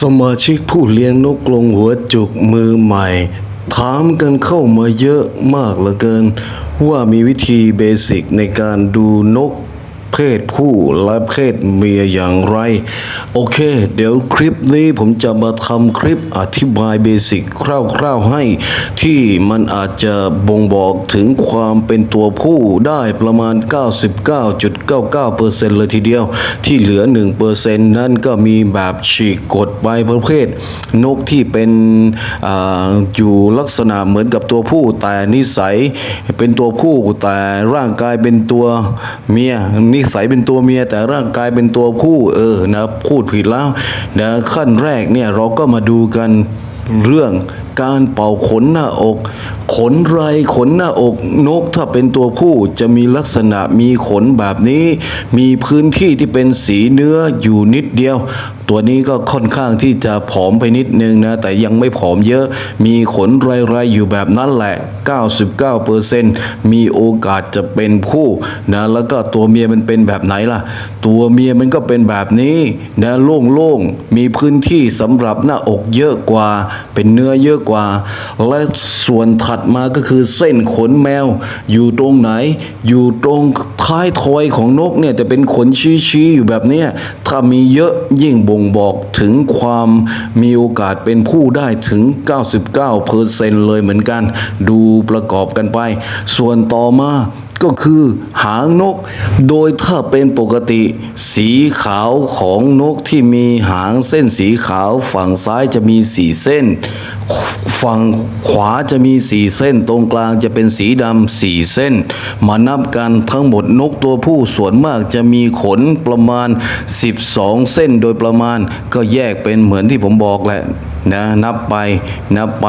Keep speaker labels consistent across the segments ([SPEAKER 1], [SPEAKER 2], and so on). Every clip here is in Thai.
[SPEAKER 1] สมาชิกผู้เลี้ยงนกกรงหัวจุกมือใหม่ ถามกันเข้ามาเยอะมากเหลือเกิน ว่ามีวิธีเบสิกในการดูนก เพศผู้และเพศเมียอย่างไร โอเค เดี๋ยวคลิปนี้ผมจะมาทำคลิปอธิบายเบสิกคร่าวๆให้ ที่มันอาจจะบ่งบอกถึงความเป็นตัวผู้ได้ประมาณ 99.99%เลยทีเดียว ที่เหลือ 1%นั่นก็มีแบบฉีกกฎไปประเภท นกที่เป็นออยู่ลักษณะเหมือนกับตัวผู้ แต่นิสัยเป็นตัวผู้แต่ร่างกายเป็นตัวเมียนิสัยเป็นตัวเมียแต่ร่างกายเป็นตัวผู้เออนะพูดผิดแล้วนะขั้นแรกเนี่ยเราก็มาดูกันเรื่องการเป่าขนหน้าอก ขนไรขนหน้าอกนกถ้าเป็นตัวผู้จะมีลักษณะมีขนแบบนี้ มีพื้นที่ที่เป็นสีเนื้ออยู่นิดเดียว ตัวนี้ก็ค่อนข้างที่จะผอมไปนิดนึงนะ แต่ยังไม่ผอมเยอะ มีขนไรๆอยู่แบบนั้นแหละ 99%มีโอกาสจะเป็นผู้นะแล้วก็ตัวเมียมันเป็นแบบไหนล่ะ ตัวเมียมันก็เป็นแบบนี้นะโล่งๆมีพื้นที่สำหรับหน้าอกเยอะกว่า เป็นเนื้อเยอะกว่า และส่วนถัดมาก็คือเส้นขนแมว อยู่ตรงไหน อยู่ตรงท้ายทอยของนกเนี่ยจะเป็นขนชี้ๆอยู่แบบนี้ถ้ามีเยอะยิ่งบ่งบอกถึงความมีโอกาสเป็นผู้ได้ถึง 99%เลยเหมือนกัน ดูประกอบกันไป ส่วนต่อมาก็คือหางนก โดยถ้าเป็นปกติ สีขาวของนกที่มีหางเส้นสีขาว ฝั่งซ้ายจะมีสีเส้น ฝั่งขวาจะมีสีเส้น ตรงกลางจะเป็นสีดำสีเส้น มานับกันทั้งหมดนกตัวผู้ส่วนมากจะมีขนประมาณ 12 เส้นโดยประมาณก็แยกเป็นเหมือนที่ผมบอกแหละ นะนับไปนับไป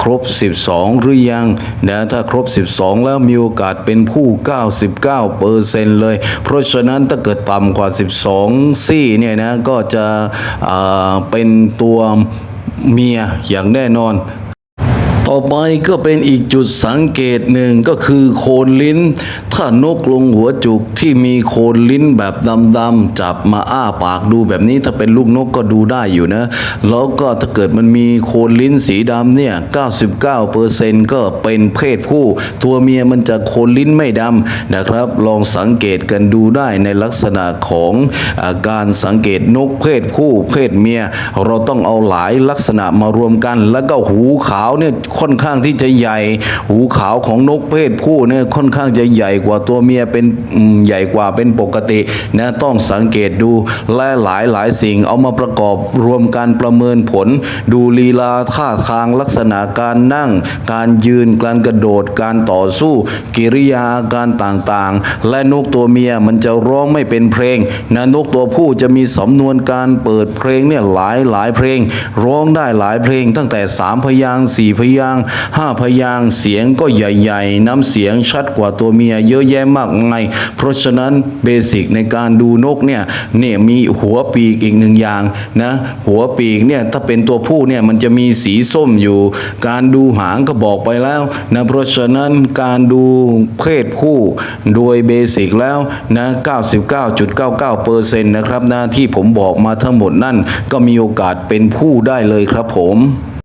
[SPEAKER 1] ครบ 12 หรือยังนะถ้าครบ 12 แล้วมีโอกาสเป็นผู้ 99เปอร์เซนเลย เพราะฉะนั้นถ้าเกิดต่ำกว่า 12 ซี่เนี่ยนะก็จะเป็นตัวเมียอย่างแน่นอน ต่อไปก็เป็นอีกจุดสังเกตหนึ่งก็คือโคนลิ้น ถ้านกลงหัวจุกที่มีโคนลิ้นแบบดำๆจับมาอ้าปากดูแบบนี้ถ้าเป็นลูกนกก็ดูได้อยู่นะ แล้วก็ถ้าเกิดมันมีโคนลิ้นสีดำเนี่ย 99%ก็เป็นเพศผู้ ตัวเมียมันจะโคนลิ้นไม่ดำนะครับ ลองสังเกตกันดูได้ในลักษณะของอาการสังเกตนกเพศผู้ เพศเมีย เราต้องเอาหลายลักษณะมารวมกัน แล้วก็หูขาวเนี่ยค่อนข้างที่จะใหญ่ หูขาวของนกเพศผู้เนี่ยค่อนข้างจะใหญ่กว่าตัวเมียเป็นใหญ่กว่าเป็นปกตินะต้องสังเกตดูและหลายหลายสิ่งเอามาประกอบรวมกันประเมินผล ดูลีลาท่าทางลักษณะการนั่ง การยืนการกระโดดการต่อสู้ กิริยาอาการต่างๆ และนกตัวเมียมันจะร้องไม่เป็นเพลงนะนกตัวผู้จะมีสำนวนการเปิดเพลงเนี่ยหลายหลายเพลง ร้องได้หลายเพลงตั้งแต่สามพยางค์สี่พยางค์ห้าพยางเสียงก็ใหญ่ๆ น้ำเสียงชัดกว่าตัวเมียเยอะแยะมากมายเพราะฉะนั้นเบสิกในการดูนกเนี่ยเนี่ยมีหัวปีกอีกหนึ่งอย่างนะหัวปีกเนี่ยถ้าเป็นตัวผู้เนี่ยมันจะมีสีส้มอยู่ การดูหางก็บอกไปแล้วนะเพราะฉะนั้นการดูเพศผู้โดยเบสิกแล้วนะ99.99%นะครับนะที่ผมบอกมาทั้งหมดนั่นก็มีโอกาสเป็นผู้ได้เลยครับผม